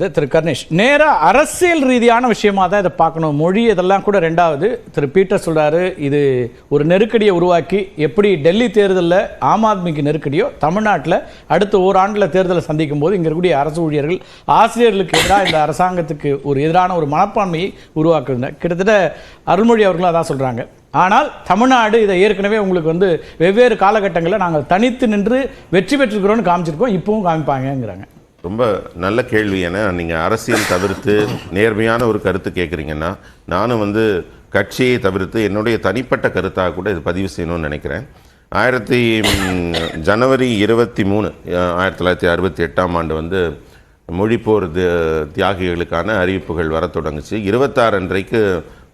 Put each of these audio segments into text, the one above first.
திரு கர்ணேஷ். நேராக அரசியல் ரீதியான விஷயமா தான் இதை பார்க்கணும். மொழி இதெல்லாம் கூட ரெண்டாவது. திரு பீட்டர் சொல்கிறாரு இது ஒரு நெருக்கடியை உருவாக்கி எப்படி டெல்லி தேர்தலில் ஆம் ஆத்மிக்கு நெருக்கடியோ தமிழ்நாட்டில் அடுத்த ஓராண்டில் தேர்தலை சந்திக்கும் போது இங்கே இருக்கக்கூடிய அரசு ஊழியர்கள் ஆசிரியர்களுக்கு எதிராக இந்த அரசாங்கத்துக்கு ஒரு எதிரான ஒரு மனப்பான்மையை உருவாக்குதுங்க. கிட்டத்தட்ட அருள்மொழி அவர்களும் அதான் சொல்கிறாங்க ஆனால் தமிழ்நாடு இதை ஏற்கனவே உங்களுக்கு வந்து வெவ்வேறு காலகட்டங்களில் நாங்கள் தனித்து நின்று வெற்றி பெற்றிருக்கிறோன்னு காமிச்சிருக்கோம். இப்பவும் காமிப்பாங்கங்கிறாங்க. ரொம்ப நல்ல கேள்வி. ஏன்னா நீங்கள் அரசியல் தவிர்த்து நேர்மையான ஒரு கருத்து கேட்குறீங்கன்னா நானும் வந்து கட்சியை தவிர்த்து என்னுடைய தனிப்பட்ட கருத்தாக கூட இது பதிவு செய்யணும்னு நினைக்கிறேன். ஆயிரத்தி ஜனவரி இருபத்தி மூணு ஆயிரத்தி தொள்ளாயிரத்தி அறுபத்தி எட்டாம் ஆண்டு வந்து மொழிப்போர் தியாகிகளுக்கான அறிவிப்புகள் வர தொடங்குச்சு. இருபத்தாறு அன்றைக்கு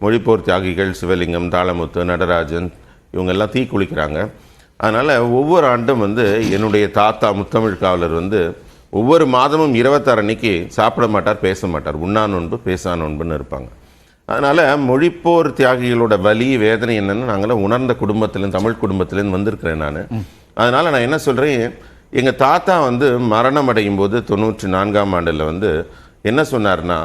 மொழிப்போர் தியாகிகள் சிவலிங்கம் தாளமுத்து நடராஜன் இவங்கெல்லாம் தீ குளிக்கிறாங்க அதனால் ஒவ்வொரு ஆண்டும் வந்து என்னுடைய தாத்தா முத்தமிழ் காவலர் வந்து ஒவ்வொரு மாதமும் இருபத்தாறு அன்னைக்கு சாப்பிட மாட்டார் பேச மாட்டார். உண்ணா நோன்பு பேசா நோன்புன்னு இருப்பாங்க. அதனால் மொழிப்போர் தியாகிகளோட வலி வேதனை என்னன்னு நாங்களாம் உணர்ந்த குடும்பத்திலேருந்து தமிழ் குடும்பத்திலேருந்து வந்திருக்கிறேன் நான். அதனால் நான் என்ன சொல்கிறேன் எங்கள் தாத்தா வந்து மரணம் அடையும் போது தொண்ணூற்றி நான்காம் ஆண்டில் வந்து என்ன சொன்னார்னா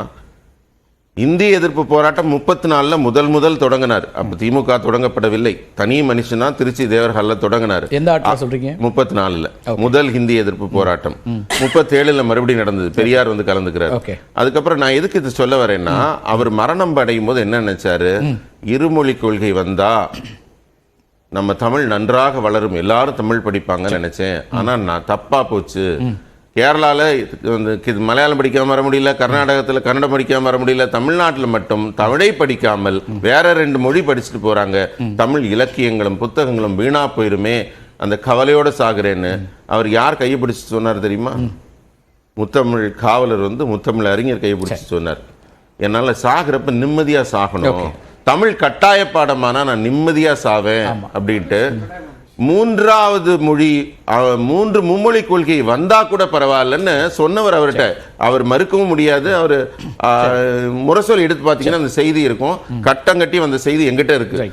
இந்திய எதிர்ப்பு போராட்டம் முப்பத்தி நாலில் முதல் முதல் தொடங்கினார். அப்போ திமுக தொடங்கப்படவில்லை. தனி மனுஷனா திருச்சி தேவர் ஹாலில் தொடங்கினார். எந்த சொல்றீங்க? முப்பத்தி நாலுல முதல் ஹிந்தி எதிர்ப்பு போராட்டம். முப்பத்தேழுல மறுபடியும் நடந்தது. பெரியார் வந்து கலந்துக்கிறார். அதுக்கப்புறம் நான் எதுக்கு இது சொல்ல வரேன்னா அவர் மரணம் அடையும் போது என்ன நினைச்சாரு? இருமொழி கொள்கை வந்தா நம்ம தமிழ் நன்றாக வளரும். எல்லாரும் தமிழ் படிப்பாங்கன்னு நினைச்சேன். ஆனா நான் தப்பா போச்சு. இது மலையாளம் படிக்காம வர முடியல கர்நாடகத்துல கன்னடம் படிக்காம வர முடியல தமிழ்நாட்டுல மட்டும் தமிழை படிக்காமல் வேற ரெண்டு மொழி படிச்சுட்டு போறாங்க. தமிழ் இலக்கியங்களும் புத்தகங்களும் வீணா போயிருமே. அந்த கவலையோட சாகுறேன்னு அவர் யார் கையை பிடிச்சு சொன்னார் தெரியுமா? முத்தமிழ் காவலர் வந்து முத்தமிழ் அறிஞர் கையை பிடிச்சு சொன்னார். என்னால சாகுறப்ப நிம்மதியா சாகணும். தமிழ் கட்டாய பாடமானா நான் நிம்மதியா சாவேன் அப்படின்ட்டு மூன்றாவது மொழி மூன்று மும்மொழி கொள்கை வந்தா கூட பரவாயில்லன்னு சொன்னவர் அவர்கிட்ட. அவர் மறுக்கவும் முடியாது. அவர் முரசொலி எடுத்து பார்த்தீங்கன்னா அந்த செய்தி இருக்கும். கட்டம் கட்டி அந்த செய்தி எங்கிட்ட இருக்கு.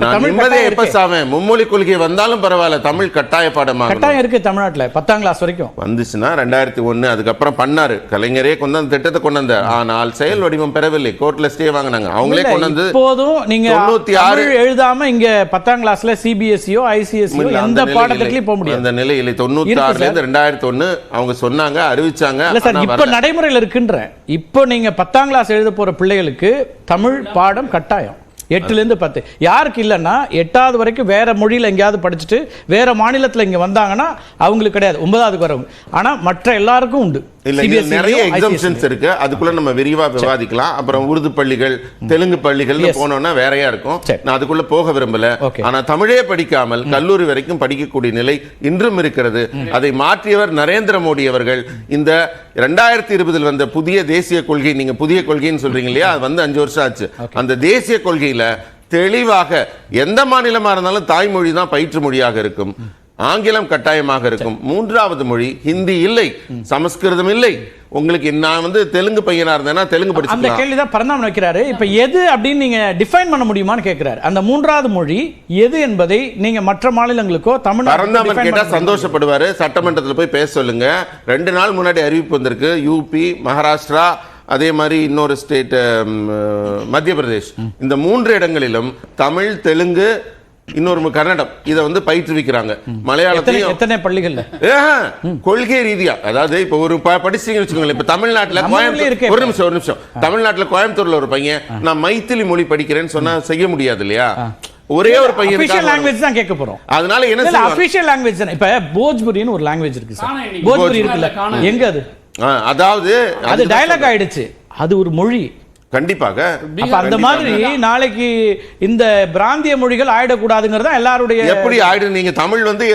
நான் தமிழ் நிம்மதியா கட்டாயம் எப்ப சாவேன் மும்மொழி கொள்கை வந்தாலும் பரவாயில்ல தமிழ் கட்டாய பாடமாக கட்டாயம் இருக்கு தமிழ்நாட்டுல பத்தாம் கிளாஸ் வரைக்கும். வந்துச்சுன்னா ரெண்டாயிரத்தி ஒண்ணு அதுக்கப்புறம் பண்ணாரு. கலைஞரே கொண்டு அந்த திட்டத்தை கொண்டு வந்தார். ஆனால் செயல் வடிவம் பெறவில்லை. கோர்ட்ல ஸ்டே வாங்கினாங்க. அவங்களே கொண்டு வந்து நீங்க தொண்ணூத்தி ஆறு- எழுதாம இங்க பத்தாம் கிளாஸ்ல சிபிஎஸ்சியோ ஐசிஎஸ்சியோ எந்த பாடத்திலையும் போக முடியாது. அந்த நிலையில தொண்ணூத்தி ஆறுல இருந்து ரெண்டாயிரத்தி ஒண்ணு அவங்க சொன்னாங்க அறிவிச்சாங்க இல்ல சார் இப்ப. நடைமுறையில் இருக்குன்ற இப்போ நீங்க பத்தாம் கிளாஸ் எழுத போற பிள்ளைகளுக்கு தமிழ் பாடம் கட்டாயம். எட்டுலேருந்து பத்து. யாருக்கு இல்லைன்னா எட்டாவது வரைக்கும் வேற மொழியில் எங்கேயாவது படிச்சுட்டு வேற மாநிலத்தில் இங்கே வந்தாங்கன்னா அவங்களுக்கு கிடையாது. ஒன்பதாவதுக்கு வரவங்க ஆனால் மற்ற எல்லாருக்கும் உண்டு. இல்ல நிறைய எக்ஸாம்ஷன்ஸ் இருக்கு. அதுக்குள்ள நம்ம விரிவா விவாதிக்கலாம். அப்புறம் உருது பள்ளிகள் தெலுங்கு பள்ளிகள்னு. போனோம்னா வேறையா இருக்கும். நான் அதுக்குள்ள போக விரும்பல. ஆனா தமிழே படிக்காமல் கல்லூரி வரைக்கும் படிக்கக்கூடிய நிலை இன்றும் இருக்கிறது. அதை மாற்றியவர் நரேந்திர மோடி அவர்கள். இந்த ரெண்டாயிரத்தி இருபதில் வந்த புதிய தேசிய கொள்கை நீங்க புதிய கொள்கைன்னு சொல்றீங்க இல்லையா? அது வந்து அஞ்சு வருஷம் ஆச்சு. அந்த தேசிய கொள்கையில தெளிவாக எந்த மாநிலமா இருந்தாலும் தாய்மொழி தான் பயிற்று மொழியாக இருக்கும். ஆங்கிலம் கட்டாயமாக இருக்கும். மூன்றாவது மொழி ஹிந்தி இல்லை. சமஸ்கிருதம் இல்லை. உங்களுக்கு நான் வந்து தெலுங்கு பையனா இருந்தேன்னா தெலுங்கு அந்த படிச்சுக்கலாம். கேள்விதான் பரந்தாமன் வைக்கிறாரு. இப்ப எது அப்படின்னு நீங்க டிஃபைன் பண்ண முடியுமான்னு கேட்கிறாரு அந்த மூன்றாவது மொழி எது என்பதை நீங்க மற்ற மாநிலங்களுக்கோ பரந்தாமன் தமிழ்நாடு கேட்டா சந்தோஷப்படுவாரு. சட்டமன்றத்துல போய் பேச சொல்லுங்க. ரெண்டு நாள் முன்னாடி அறிவிப்பு வந்திருக்கு. யூபி மகாராஷ்டிரா அதே மாதிரி இன்னொரு ஸ்டேட் மத்திய பிரதேஷ் இந்த மூன்று இடங்களிலும் தமிழ் தெலுங்கு இன்னொரு கன்னடம். இதை வந்து பயிற்றுவிக்கிறாங்க. எத்தனை மலையாளத்தையும் எத்தனை பள்ளிகள்ல? கொள்கை ரீதியா. அதாவது இப்ப ஒரு ப- படிச்சீங்கன்னு வச்சுக்கோங்களேன். இப்ப தமிழ்நாட்டுல கோயம்புத்தூர் ஒரு நிமிஷம் ஒரு நிமிஷம். தமிழ்நாட்டுல கோயம்புத்தூர்ல ஒரு பையன். நான் மைத்திலி மொழி படிக்கிறேன்னு சொன்னா செய்ய முடியாது இல்லையா? ஒரே ஒரு அபிஷியல் பையன் லாங்குவேஜ் தான் கேட்க போறோம். அதனால என்ன அபிஷியல் லாங்குவேஜ் தானே. இப்ப போஜ்புரின்னு ஒரு லாங்குவேஜ் இருக்கு சார். போஜ்புரி இருக்குல்ல. எங்க அது? அதாவது அது டயலாக் ஆயிடுச்சு. அது ஒரு மொழி. கண்டிப்பாக. அந்த மாதிரி நாளைக்கு இந்த பிராந்திய மொழிகள் ஆயிடக்கூடாதுங்கிறது எல்லாருடைய எப்படி ஆயிடு நீங்க தமிழ் வந்து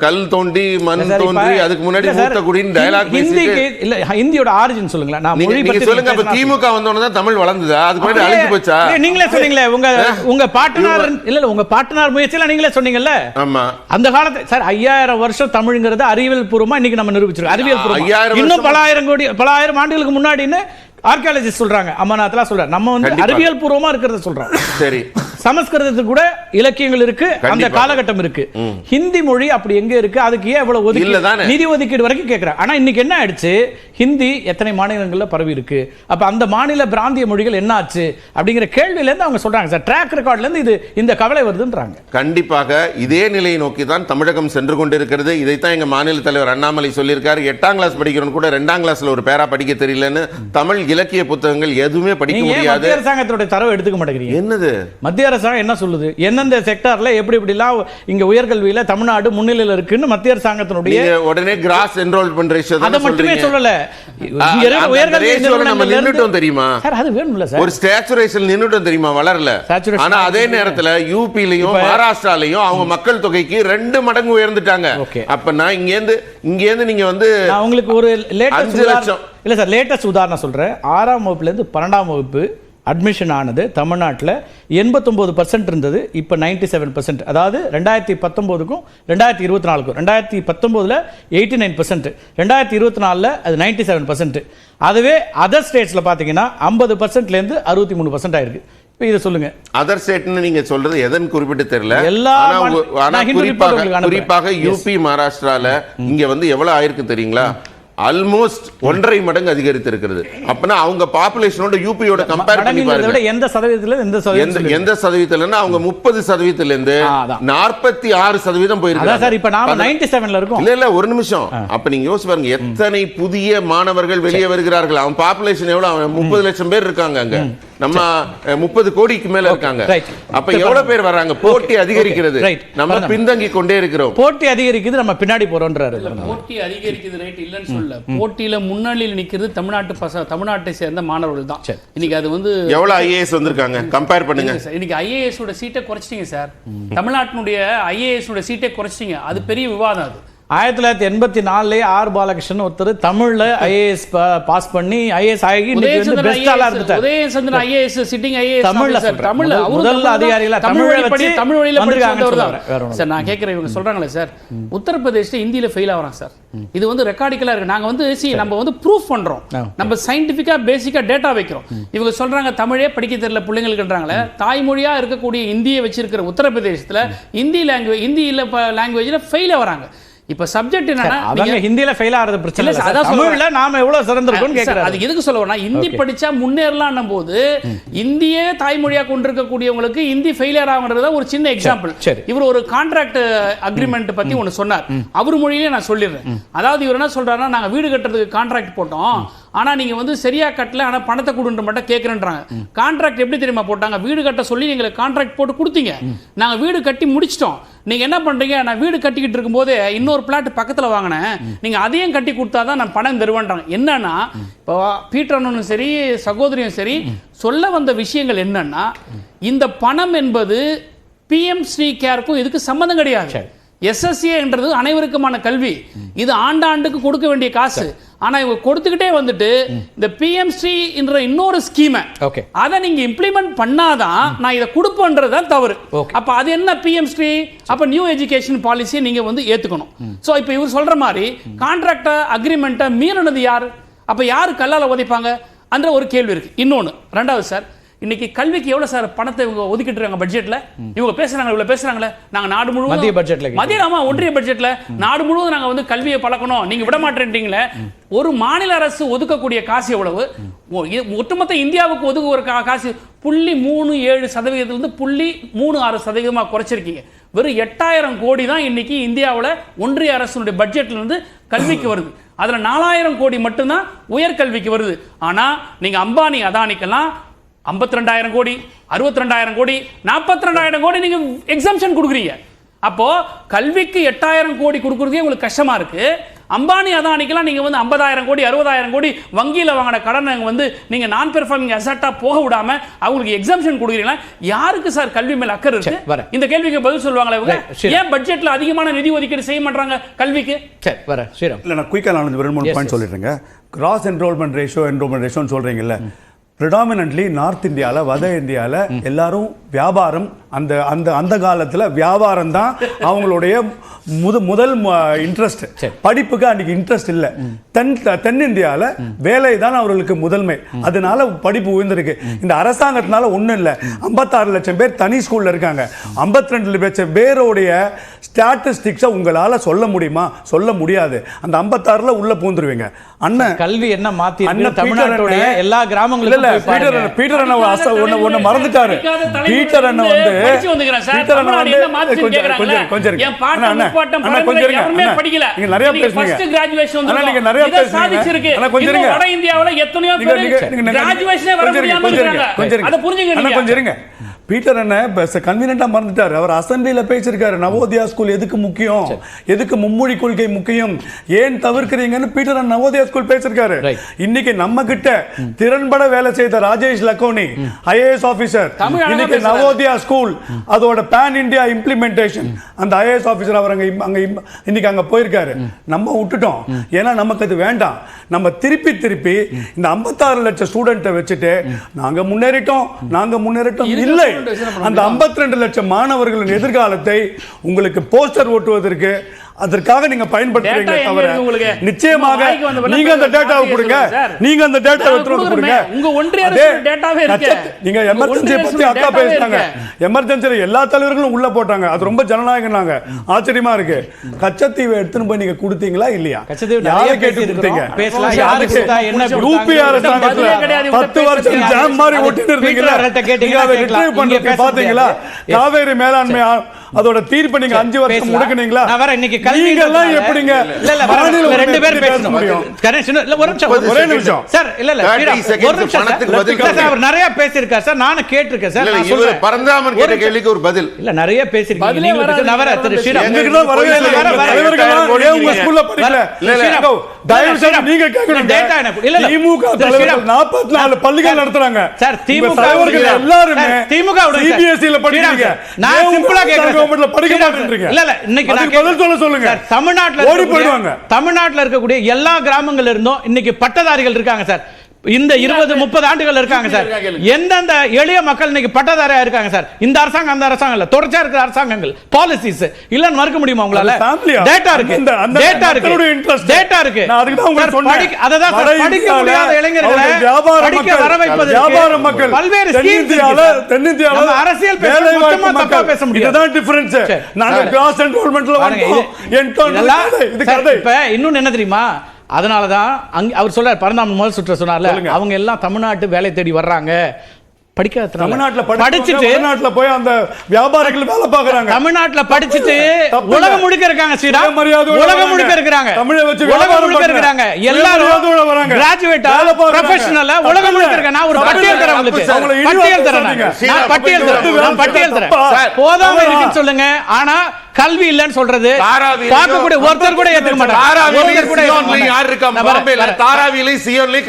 கல் தோண்டி மண் தோன்றி அதுக்கு முன்னாடி மூத்த குடின்னு டயலாக் ஹிந்திக்கு இல்ல ஹிந்தியோட ஆரிஜின் சொல்லுங்களேன். நான் மொழி பத்தி சொல்லுங்க அப்ப திமுக வந்தோடனே தான் தமிழ் வளர்ந்ததா? அதுக்கு முன்னாடி அப்படியே- அழிஞ்சு போச்சா? நீங்களே சொன்னீங்களே உங்க உங்க பாட்டனார் இல்ல இல்ல உங்க பாட்டனார் முயற்சியில நீங்களே சொன்னீங்கல்ல? ஆமா. அந்த காலத்து சார் ஐயாயிரம் வருஷம் தமிழ்ங்கிறது அறிவியல் பூர்வமா இன்னைக்கு நம்ம நிரூபிச்சிருக்கோம். அறிவியல் பூர்வமா. இன்னும் பல ஆயிரம் கோடி பல ஆயிரம் ஆண்டுகளுக்கு முன்னாடின்னு ஆர்கியாலஜிஸ்ட் சொல்றாங்க. அமர்நாத்லாம் சொல்றாங்க நம்ம வந்து. அறிவியல் பூர்வமா இருக்கிறத சொல்றோம். சரி. சமஸ்கிருதத்துக்கு கூட இலக்கியங்கள் இருக்கு. அந்த. காலகட்டம் இருக்கு. ஹிந்தி மொழி அப்படி எங்க இருக்கு? அதுக்கு ஏன் இவ்வளவு ஒதுக்கி? நிதி ஒதுக்கீடு வரைக்கும் கேக்குறேன். ஆனா இன்னைக்கு என்ன ஆயிடுச்சு? ஹிந்தி எத்தனை மாநிலங்கள்ல பரவி இருக்கு? அப்ப அந்த மாநில பிராந்திய மொழிகள் என்ன ஆச்சு அப்படிங்கிற கேள்வியில இருந்து அவங்க சொல்றாங்க. சார் ட்ராக் ரெக்கார்ட்ல இருந்து இது இந்த கவலை வருதுன்றாங்க. கண்டிப்பாக இதே நிலையை நோக்கி தான் தமிழகம் சென்று கொண்டிருக்கிறது. இதைத்தான் எங்க மாநில தலைவர் அண்ணாமலை சொல்லியிருக்காரு. எட்டாம் கிளாஸ் படிக்கிறவன் கூட ரெண்டாம் கிளாஸ்ல ஒரு பேரா படிக்க தெரியலன்னு தமிழ் இலக்கிய புத்தகங்கள் எதுவுமே படிக்க முடியாது. அரசாங்கத்தோட தரவு எடுத்துக்க மாட்டேங்கிறீங்க? என்னது? மத்திய அரசாங்கம் என்ன சொல்லுது? எந்தெந்த செக்டார்ல எப்படி எப்படிலாம் இங்க உயர்கல்வியில தமிழ்நாடு முன்னிலையில இருக்குன்னு மத்திய அரசாங்கத்தினுடைய உடனே கிராஸ் என்ரோல்மெண்ட் ரேஷியோ அதை மட்டுமே சொல்லல. உயர்கல்வி நின்னுட்டோம் தெரியுமா? சார் அது வேணும்ல சார். ஒரு ஸ்டேச்சுரேஷன் நின்னுட்டோம் தெரியுமா? வளரல. ஆனா அதே நேரத்துல யூபிலையும் மகாராஷ்டிராலையும் அவங்க மக்கள் தொகைக்கு ரெண்டு மடங்கு உயர்ந்துட்டாங்க. Okay. அப்ப நான் இங்க இருந்து இங்க இருந்து நீங்க வந்து நான் உங்களுக்கு ஒரு லேட்டஸ்ட். இல்ல சார் லேட்டஸ்ட் உதாரணம் சொல்றேன். ஆறாம் வகுப்புல இருந்து பன்னெண்டாம் வகுப்பு அட்மிஷன் ஆனது தமிழ்நாட்டில் எண்பத்தொம்போது பர்சன்ட் இருந்தது இப்போ நைன்டி செவன் பர்சன்ட் அதாவது ரெண்டாயிரத்தி பத்தொம்போதுக்கும் ரெண்டாயிரத்தி இருபத்தி நாலுக்கும். ரெண்டாயிரத்தி பத்தொம்போதில் எயிட்டி நைன் பர்சன்ட் ரெண்டாயிரத்தி இருபத்தி நாலில் அது நைன்டி செவன் பர்சன்ட் அதுவே அதர் ஸ்டேட்ஸில் பார்த்தீங்கன்னா ஐம்பது பர்சன்ட்லேருந்து அறுபத்தி மூணு பர்சன்ட் ஆயிருக்கு. இப்போ இதை சொல்லுங்க. அதர் ஸ்டேட்னு நீங்க சொல்றது எதன் குறிப்பிட்டு தெரியல. எல்லா குறிப்பாக. குறிப்பாக யூபி மகாராஷ்டிரால இங்க வந்து எவ்வளவு ஆயிருக்கு தெரியுங்களா? ஆல்மோஸ்ட் ஒன்றரை மடங்கு அதிகரித்து இருக்கிறது அப்பனா அவங்க பாப்புலேஷனோட யூபியோட கம்பேர் பண்ணி பாருங்க. விட எந்த சதவீதத்தில் எந்த எந்த சதவீதம் எந்த சதவீதத்துல அவங்க முப்பது சதவீதத்துல இருந்து. நாற்பத்தி ஆறு சதவீதம் அதான் சார் இப்போ நாம போயிருக்கு நைன்டி செவன்ல இருக்கோம். இல்ல இல்ல ஒரு நிமிஷம். அப்ப நீங்க யோசிச்சு பாருங்க எத்தனை புதிய மாணவர்கள் வெளியே வருகிறார்கள்? அவன் பாப்புலேஷன் எவ்வளவு அவன் முப்பது லட்சம் பேர் இருக்காங்க அங்க. நம்ம முப்பது கோடிக்கு மேல இருக்காங்க. அப்ப எவ்வளவு பேர் வர்றாங்க போட்டி அதிகரிக்கிறது. நம்ம. பின்தங்கி கொண்டே இருக்கிறோம். போட்டி அதிகரிக்குது நம்ம பின்னாடி போறோன்றாரு. போட்டி அதிகரிக்குது ரைட் இல்லைன்னு சொல்லல போட்டியில முன்னணியில் நிக்கிறது தமிழ்நாட்டு பச தமிழ்நாட்டை சேர்ந்த மாணவர்கள் தான். இன்னைக்கு அது வந்து எவ்வளவு ஐஏஎஸ் வந்திருக்காங்க? கம்பேர் பண்ணுங்க. சார். இன்னைக்கு ஐஏஎஸ் உடைய சீட்டை குறைச்சிட்டீங்க சார். தமிழ்நாட்டினுடைய ஐஏஎஸ் உடைய சீட்டை குறைச்சிட்டீங்க. அது பெரிய விவாதம் அது. ஆயிரத்தி தொள்ளாயிரத்தி எண்பத்தி நாலுலயே ஆர் பாலகிருஷ்ணன் ஒருத்தர் தமிழ்ல ஐஏஎஸ் பாஸ் பண்ணி ஐஏஎஸ் ஆகி உதயசந்திரன் ஐஏஎஸ் சிட்டிங் ஐஏஎஸ் தமிழ்ல சொல்றேன். தமிழ்ல முதல்- அவரும் முதல் தமிழ் தான். அதிகாரிகளா தமிழ் வச்சு தமிழ் வழியில படிச்சு சார் நான் கேட்கிறேன் இவங்க சொல்றாங்களே சார். உத்தரப்பிரதேஷ்ல இந்தியில ஃபெயில் ஆகுறான் சார். இது வந்து ரெக்கார்டிக்கலா இருக்கு. நாங்க வந்து சி நம்ம வந்து ப்ரூஃப் பண்றோம். நம்ம சயின்டிபிக்கா பேசிக்கா டேட்டா வைக்கிறோம். இவங்க சொல்றாங்க தமிழே படிக்க தெரியல பிள்ளைங்களுக்குன்றாங்களே தாய்மொழியா இருக்கக்கூடிய இந்தியை வச்சிருக்கிற உத்தரப்பிரதேசத்துல இந்தி லாங்குவேஜ் இந்தியில லாங்குவேஜ்ல ஃபெயில் ஆகுறாங்க இப்ப சப்ஜெக்ட் என்னன்னா அவங்க ஹிந்தியில ஃபெயில் ஆறது பிரச்சனை இல்ல. அதான் தமிழ்ல நாம எவ்வளவு சிறந்திருக்கோம்னு சார், கேக்குறாரு. அதுக்கு எதுக்கு சொல்ல வரேன்னா இந்தி Okay. படிச்சா முன்னேறலாம் போது இந்தியே தாய்மொழியா கொண்டிருக்கக்கூடியவங்களுக்கு இந்தி ஃபெயிலியர் ஆகுறது ஒரு சின்ன எக்ஸாம்பிள். இவர் ஒரு கான்ட்ராக்ட் அக்ரிமெண்ட் பத்தி ஒன்னு சொன்னார். அவர் மொழியிலே நான் சொல்லிடுறேன். அதாவது இவர் என்ன சொல்றாருன்னா நாங்க வீடு கட்டுறதுக்கு கான்ட்ராக்ட் போட்டோம். ஆனா நீங்க வந்து சரியா கட்டல ஆனா பணத்தை கொடுன்ற மட்டும் கேக்குறேன்றாங்க. கான்ட்ராக்ட் எப்படி தெரியுமா போட்டாங்க? வீடு கட்ட சொல்லி எங்களுக்கு கான்ட்ராக்ட் போட்டு கொடுத்தீங்க. நாங்க வீடு கட்டி முடிச்சிட்டோம். நீங்க என்ன பண்றீங்க? நான் வீடு கட்டிக்கிட்டு இருக்கும்போது இன்னொரு பிளாட் பக்கத்துல வாங்கினேன். நீங்க அதையும் கட்டி கொடுத்தாதான் நான் பணம் தருவேன்றாங்க. என்னன்னா இப்போ பீட்டர் அண்ணனும் சரி சகோதரியும் சரி சொல்ல வந்த விஷயங்கள் என்னன்னா இந்த பணம் என்பது பிஎம் ஸ்ரீ கேருக்கும் இதுக்கு சம்மந்தம் கிடையாது. சரி. எஸ்எஸ்ஏன்றது அனைவருக்குமான கல்வி. இது ஆண்டாண்டுக்கு கொடுக்க வேண்டிய காசு. ஆனா இவங்க கொடுத்துக்கிட்டே வந்துட்டு இந்த பிஎம் ஸ்ரீ என்ற இன்னொரு ஸ்கீமை ஓகே அதை நீங்க இம்ப்ளிமெண்ட் பண்ணாதான் நான் இதை கொடுப்பேன்றது தான் தவறு. அப்ப அது என்ன பிஎம் ஸ்ரீ அப்ப நியூ எஜுகேஷன் பாலிசியை நீங்க வந்து ஏத்துக்கணும். சோ இப்போ இவர் சொல்ற மாதிரி கான்ட்ராக்ட அக்ரிமெண்ட்டை மீறினது யாரு? அப்ப யாரு கல்லால உதைப்பாங்க? அந்த ஒரு கேள்வி இருக்கு. இன்னொன்னு ரெண்டாவது சார் இன்னைக்கு கல்விக்கு எவ்வளவு சார் பணத்தை இவங்க ஒதுக்கிட்டு இருக்காங்க பட்ஜெட்ல இவங்க பேசுறாங்க இவ்வளவு பேசுறாங்களே? நாங்க நாடு முழுவதும் மத்திய பட்ஜெட்ல. மத்திய ஆமா ஒன்றிய பட்ஜெட்ல நாடு முழுவதும் நாங்க வந்து கல்வியை பழக்கணும். நீங்க விட மாட்டேன்றீங்களே. ஒரு மாநில அரசு ஒதுக்கக்கூடிய காசு எவ்வளவு? ஒட்டுமொத்த இந்தியாவுக்கு ஒதுக்குற காசு புள்ளி மூணு ஏழு சதவீதத்திலிருந்து புள்ளி மூணு ஆறு சதவீதமா குறைச்சிருக்கீங்க. வெறும் எட்டாயிரம் கோடி தான் இன்னைக்கு இந்தியாவுல ஒன்றிய அரசுடைய பட்ஜெட்ல இருந்து கல்விக்கு வருது. அதுல நாலாயிரம் கோடி மட்டும்தான் உயர்கல்விக்கு வருது. ஆனா நீங்க அம்பானி அதானிக்கெல்லாம் ஐம்பத்தி ரெண்டாயிரம் கோடி அறுபத்தி ரெண்டாயிரம் கோடி நாற்பத்தி ரெண்டாயிரம் கோடி நீங்க எக்ஸாம்ஷன் கொடுக்குறீங்க. அப்போ கல்விக்கு எட்டாயிரம் கோடி கொடுக்குறதே உங்களுக்கு கஷ்டமா இருக்கு. அம்பானி அதானிக்கெல்லாம் நீங்க வந்து ஐம்பதாயிரம் கோடி அறுபதாயிரம் கோடி வங்கியில வாங்கின கடனை வந்து நீங்க நான் பெர்ஃபார்மிங் அசட்டா போக விடாம அவங்களுக்கு எக்ஸாம்ஷன் கொடுக்குறீங்களா? யாருக்கு சார் கல்வி மேல அக்கறை இருக்கு? வரேன். இந்த கேள்விக்கு பதில் சொல்லுவாங்களா இவங்க. ஏன் பட்ஜெட்ல அதிகமான நிதி ஒதுக்கீடு செய்ய மாட்டாங்க கல்விக்கு? சரி வர ஸ்ரீராம். இல்லை நான் குயிக்காக நான் ரெண்டு மூணு பாயிண்ட். சொல்லிடுறேங்க. கிராஸ் என்ரோல்மெண்ட் ரேஷியோ என்ரோல்மெண்ட் ரேஷியோன்னு சொல்கிறீங்கல்ல ப்ரிடாமினன்ட்லி நார்த் இந்தியாவில் வட இந்தியாவில் எல்லாரும் வியாபாரம் அந்த அந்த அந்த காலத்தில் வியாபாரம் தான் அவங்களுடைய முத முதல் இன்ட்ரெஸ்ட் படிப்புக்கு அன்னைக்கு இன்ட்ரெஸ்ட் இல்ல. தென் தென்னிந்தியால வேலை தான் அவர்களுக்கு முதன்மை. அதனால படிப்பு உயர்ந்திருக்கு. இந்த அரசாங்கத்தினால ஒண்ணும் இல்ல. 56 லட்சம் பேர் தனி ஸ்கூல்ல இருக்காங்க. 52 லட்சம் பேருடைய ஸ்டாட்டிஸ்டிக்ஸை உங்களால சொல்ல முடியுமா சொல்ல முடியாது அந்த 56ல உள்ள பூந்துருவீங்க அண்ணன் கல்வி என்ன மாத்தி அண்ணன் தமிழ்நாட்டுடைய எல்லா போய் பீட்டர் பீட்டர் அண்ணன் ஒண்ணு ஒண்ணு மறந்துட்டாரு பீட்டர் அண்ணன் வந்து. பீட்டர் அண்ணன் வந்து கொஞ்சம்? கொஞ்சம் கொஞ்சம் கொஞ்சம் நிறைய வந்திருக்கோம். நீங்க நிறைய. அண்ணா, கொஞ்சம் இருங்க. வட இந்தியாவுல எத்தனையோ நீங்க- பேரு graduation-ஏ வர முடியாம இருக்காங்க. அதை புரிஞ்சுங்க. கொஞ்சம் இருங்க. பீட்டர் அண்ணன் கன்வீனியன்டா மறந்துட்டாரு. அவர் அசம்பிளில பேசியிருக்காரு. நவோதயா ஸ்கூல் எதுக்கு முக்கியம்? எதுக்கு மும்மொழி கொள்கை முக்கியம்? ஏன் தவிர்க்கிறீங்கன்னு பீட்டர் நவோதயா ஸ்கூல் பேசியிருக்காரு. இன்னைக்கு நம்ம கிட்ட திறன்பட வேலை செய்த ராஜேஷ் லக்கோனி ஐஏஎஸ் அழகா இன்னைக்கு. நவோதயா ஸ்கூல் அதோட பேன் இந்தியா இம்ப்ளிமெண்டேஷன் அந்த ஐஏஎஸ் ஆபீசர் அவர் அங்க அங்க இன்னைக்கு அங்க போயிருக்காரு. நம்ம விட்டுட்டோம். ஏன்னா நமக்கு அது வேண்டாம். நம்ம திருப்பி திருப்பி இந்த 56 லட்சம் ஸ்டூடெண்ட்டை வச்சுட்டு நாங்க முன்னேறிட்டோம். நாங்க முன்னேறிட்டோம். இல்லை. அந்த 52 லட்சம் மாணவர்களின் எதிர்காலத்தை உங்களுக்கு போஸ்டர் ஓட்டுவதற்கு அதற்காக நீங்க பயன்படுத்துறீங்க தவிர? நிச்சயமாக நீங்க அந்த டேட்டாவை கொடுங்க நீங்க அந்த டேட்டாவை நாங்க எடுத்து. கொடுங்க உங்க ஒன்றிய டேட்டாவே இருக்கு. நீங்க எமர்ஜென்சி பத்தி அக்கா இருக்கு. எமர்ஜென்சில எல்லா தலைவர்களும் உள்ள போட்டாங்க அது ரொம்ப ஜனநாயகம்னாங்க ஆச்சரியமா இருக்கு கச்சத்தீவை எடுத்துன்னு போய் நீங்க கொடுத்தீங்களா இல்லையா யாரை கேட்டு. கொடுத்தீங்க பேசலாம். யாரு கொடுத்தா, என்ன யூபி கொடுத்தாங்க? அரசாங்கத்துல பதிலே கிடையாது. பத்து வருஷம் ஜாம் மாதிரி ஒட்டிட்டு இருந்தீங்களா நீங்க பாத்தீங்களா. காவேரி மேலாண்மை அதோட தீர்ப்பை நீங்க அஞ்சு வருஷம். முடக்குனீங்களா நான் வரேன். இன்னைக்கு கல்வி நீங்க எல்லாம் எப்படிங்க இல்ல ரெண்டு பேர் பேசணும் முடியும் கணேஷ் இன்னும் இல்ல, ஒரு நிமிஷம் ஒரே நிமிஷம். சார் இல்ல இல்ல 30 ஸ்ரீராம், seconds ஒரு நிமிஷம் சார். பணத்துக்கு பதில் இல்ல, சார், அவர் நிறைய பேசியிருக்கார் சார் நானும் கேட்டிருக்கேன் சார் இல்ல, நான் இவரு சொல்றேன். பரந்தாமன் கேட்ட. கேள்விக்கு ஒரு பதில் இல்ல நிறைய பேசிருக்கீங்க நீங்க வரேன் திரு ஸ்ரீராம் எங்க எங்களுக்கு வரவே இல்ல, உங்க வர, வர. வர, வர. ஸ்கூல்ல படிக்கல? இல்ல, தயவு செய்து நீங்க. இல்ல, data எனக்கு- இல்ல. திமுக தலைவர்கள் ஸ்ரீராம். 44 பள்ளிகள் நடத்துறாங்க. சார், திமுக தலைவர்கள். எல்லாருமே திமுக. CBSE ல படிக்கிறீங்க. நான் சிம்பிளா அரசாங்க கேட்கிறேன் கவர்மெண்ட்ல சார். படிக்க ஸ்ரீராம் மாட்டேன்றீங்க? இல்ல, இல்ல, இன்னைக்கு நான் அதுக்கு பதில் சொல்ல சொல்லுங்க. தமிழ்நாட்டுல ஓடி போயிடுவாங்க. தமிழ்நாட்டுல இருக்கக்கூடிய எல்லா கிராமங்கள்ல இருந்தும் இன்னைக்கு பட்டதாரிகள் இருக்காங்க சார் இந்த இருபது முப்பது ஆண்டுகள் இருக்காங்க சார் எந்தெந்த எளிய மக்கள் இன்னைக்கு பட்டதாரியா இருக்காங்க சார் இந்த அரசாங்கம் அந்த அரசாங்கம் இல்ல தொடர்ச்சியா இருக்கிற அரசாங்கங்கள் பாலிசிஸ் இல்லன்னு மறுக்க முடியுமா உங்களால? டேட்டா இருக்கு அந்த டேட்டா இருக்கு. டேட்டா இருக்கு அதுக்கு தான் உங்களுக்கு சார், சொன்னேன். படிக்க- முடியாத இளைஞர்களை அவர்கள் வியாபார படிக்க வர வைப்பதற்கு வியாபார மக்கள் பல்வேறு தென்னிந்தியால அரசியல் தப்பா. பேச முடியாது. இதுதான். சரி. நாங்க வந்தோம். சார், கதை. இப்ப இன்னொன்னு என்ன தெரியுமா அதனால தான் அங்க அவர் சொல்றாரு பரந்தாமன் முதல் சுற்ற சொன்னார்ல. அவங்க எல்லாம் தமிழ்நாட்டு வேலை தேடி வர்றாங்க படிக்காதனால தமிழ்நாட்டுல படிச்சுட்டு போய் அந்த வியாபாரிகள் வேலை பார்க்கறாங்க தமிழ்நாட்டுல படிச்சுட்டு. உலகம் முழுக்க இருக்காங்க ஸ்ரீராம் சுயமரியாதையோட உலகம். முழுக்க இருக்கிறாங்க தமிழை வச்சு உலகம் முழுக்க. இருக்கிறாங்க எல்லாரும் வராங்க. கிராஜுவேட்டா. ப்ரொஃபஷனலா உலகம். முழுக்க இருக்காங்க நான் ஒரு பட்டியல். தரேன் உங்களுக்கு சார். பட்டியல் தரேன். நான். பட்டியல் தரேன் இல்ல. நான் பட்டியல் தரேன் தப்பா? சார், போதாம தப்பா? இருக்குன்னு சொல்லுங்க ஆனா கல்வி இல்லைன்னு சொல்றது. பார்க்கக்கூடிய ஒருத்தர் கூட ஏத்துக்க மாட்டாங்க. யார் இருக்கா? பாம்பேல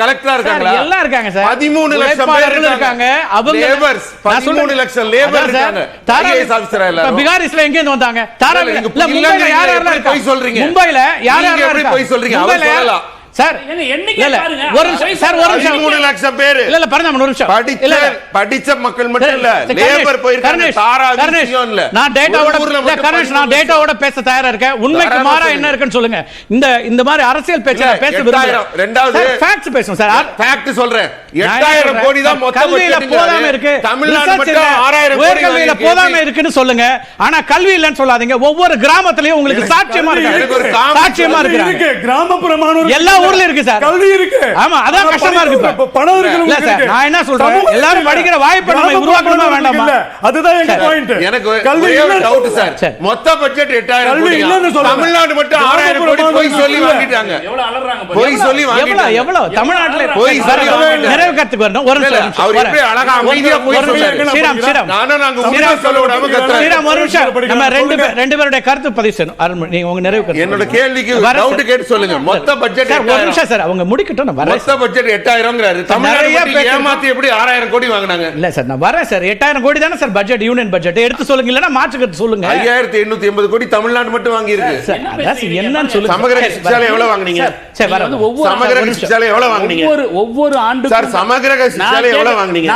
கலெக்டரா சார், இருக்காங்களா? எல்லாம் இருக்காங்க சார். பதிமூணு லட்சம் பேர் உழைப்பாளர்கள் இருக்காங்க. அவங்க லேபர்ஸ் நான் சொல்றேன். பதிமூணு லட்சம் லேபர் இருக்காங்க. தாராவி- ஐஏஎஸ் ஆஃபீஸரா இப்ப எல்லாரும் பிகாரிஸ்ல எங்க இருந்து வந்தாங்க? தாராவி இல்ல, இங்க இல்ல மும்பைல யார் யாரெல்லாம் பொய் சொல்றீங்க? மும்பைல யார் யாரெல்லாம் பொய் சொல்றீங்க? சொல்லலாம். சார். ஏங்க, எண்ணிக்கை இல்ல, இல்ல, பாருங்க. ஒரு நிமிஷம் சார் ஒரு நிமிஷம். பதிமூணு லட்சம் பேரு. இல்ல இல்ல பரந்தாமன் ஒரு நிமிஷம். படிச்ச இல்ல, இல்ல. படிச்ச மக்கள் மட்டும் இல்ல லேபர் போயிருக்காங்க. நான் டேட்டாவோட கருணேஷ், நான் டேட்டாவோட பேச தயாரா இருக்கேன். உண்மைக்கு மாறா சொல்லுங்க. என்ன இருக்குன்னு சொல்லுங்க. இந்த இந்த மாதிரி அரசியல் பேச்ச பேச எட்டாயிரம், ரெண்டாவது- விரும்புறேன் ஃபேக்ட்ஸ் பேசும் சார் ஃபேக்ட் சொல்றேன். நான் என்ன எட்டாயிரம் சொல்றேன்? கோடி தான் மொத்த கல்வியில போதாம இருக்கு. தமிழ்நாடு மட்டும் இல்ல. ஆறாயிரம் கோடி உயர்கல்வியில வாங்கியிருக்கு. போதாம இருக்குன்னு சொல்லுங்க. ஆனா கல்வி இல்லைன்னு சொல்லாதீங்க. ஒவ்வொரு கிராமத்திலயும் உங்களுக்கு சாட்சியமா இருக்கு. சாட்சியமா இருக்கு. கிராமப்புற மாணவர்கள் எல்லா ஊர்லயும் இருக்கு சார். கல்வி இருக்கு ஆமா, அதான் கஷ்டமா இருக்கு பணம் இல்ல இருக்கிறவங்களுக்கு சார், இருக்கு. நான் என்ன சொல்றேன், எல்லாரும் இருக்கு. படிக்கிற வாய்ப்பை நம்ம உருவாக்கணுமா வேண்டாமா? அதுதான் எங்க. பாயிண்ட் எனக்கு கல்வி டவுட். சார். மொத்த பட்ஜெட் எட்டாயிரம் கல்வி கோடி இல்லைன்னு சொல்லுங்க. தமிழ்நாடு மட்டும் ஆறாயிரம் கோடி போய் சொல்லி வாங்கிட்டாங்க எவ்வளவு அலறாங்க. போய் சொல்லி வாங்கிட்டாங்க எவ்வளவு தமிழ்நாட்டுல போய் சொல்லி வரேன். வாங்கிட்டாங்க. நிறைவு கருத்துக்கு வரணும் ஒரு நிமிஷம் அவர் எப்படி. அழகா அமைதியா போய். சொன்னாரு. ஸ்ரீராம் ஸ்ரீராம் நானும் நாங்க ஸ்ரீராம் உண்மை சொல்ல விடாம கத்துறேன் ஸ்ரீராம் ஒரு நிமிஷம். நம்ம ரெண்டு ரெண்டு பேருடைய கருத்து பதிவு செய்யணும் நீங்க உங்க நிறைவு கருத்து என்னோட. கேள்விக்கு டவுட். கேட்டு சொல்லுங்க மொத்த பட்ஜெட் ஒரு நிமிஷம் சார் அவங்க முடிக்கட்டும் நான் வரேன். மொத்த பட்ஜெட் எட்டாயிரம்ங்கிறாரு. தமிழ்நாடு நிறைய மட்டும் பேர் ஏமாத்தி எப்படி ஆறாயிரம் கோடி வாங்கினாங்க? இல்ல சார் நான் வரேன் சார். எட்டாயிரம் கோடி தானே சார் பட்ஜெட் யூனியன் பட்ஜெட் எடுத்து சொல்லுங்க இல்லைன்னா மாற்றுக்கிறது சொல்லுங்க. ஐயாயிரத்தி எண்ணூத்தி எண்பது கோடி தமிழ்நாடு மட்டும்? என்னன்னு சொல்லுங்க. சமகர சிக்ஷாலை எவ்வளவு வாங்குனீங்க? சார், சார், நீங்க வரேன். வந்து ஒவ்வொரு சமகர. சிக்ஷாலை எவ்வளவு வாங்குனீங்க? ஒவ்வொரு ஒவ்வொரு ஆண்டு சார் சமகர சிக்ஷாலை எவ்வளவு வாங்குனீங்க?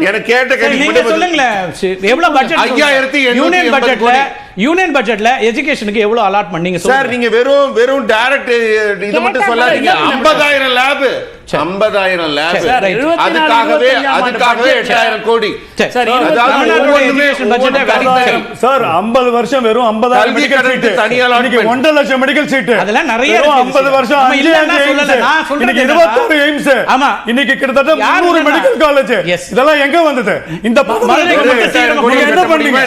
எனக்கு கேட்ட சார், கேள்வி நீங்க மட்டும் பதில். சொல்லுங்களேன். சி- எவ்வளவு பட்ஜெட் ஐயாயிரத்தி எண்ணூத்தி யூனியன் பட்ஜெட்ல கோடி. யூனியன் பட்ஜெட்ல எஜுகேஷனுக்கு எவ்வளவு அலாட்மெண்ட் நீங்க சார் நீங்க வெறும் வெறும் டைரக்ட் இது மட்டும் சொல்லாதீங்க. பண்ணுங்க? ஐம்பதாயிரம் லேப் ஐம்பதாயிரம் லேப் சரி, right. அதுக்காகவே அதுக்காகவே எட்டாயிரம் கோடி. சரி, சார், அதாவது அதாவது தமிழ்நாட்டுடைய ஒவ்வொன்றுமே education budget ஒவ்வொன்றும் very கரெக்டா high. சார் 50 வருஷம் வெறும் 50000 கல்வி மெடிக்கல் கடனுக்கு சீட் தனி allotment. இன்னைக்கு 1.5 லட்சம் மெடிக்கல் சீட் அதெல்லாம் நிறைய 50 வருஷம் இன்னைக்கு என்னன்னா- 21 எய்ம்ஸ் ஆமா. இன்னைக்கு கிட்டத்தட்ட யார் 300 வேணா? Medical college. இதெல்லாம் எங்க வந்தது? இந்த என்ன பண்ணீங்க?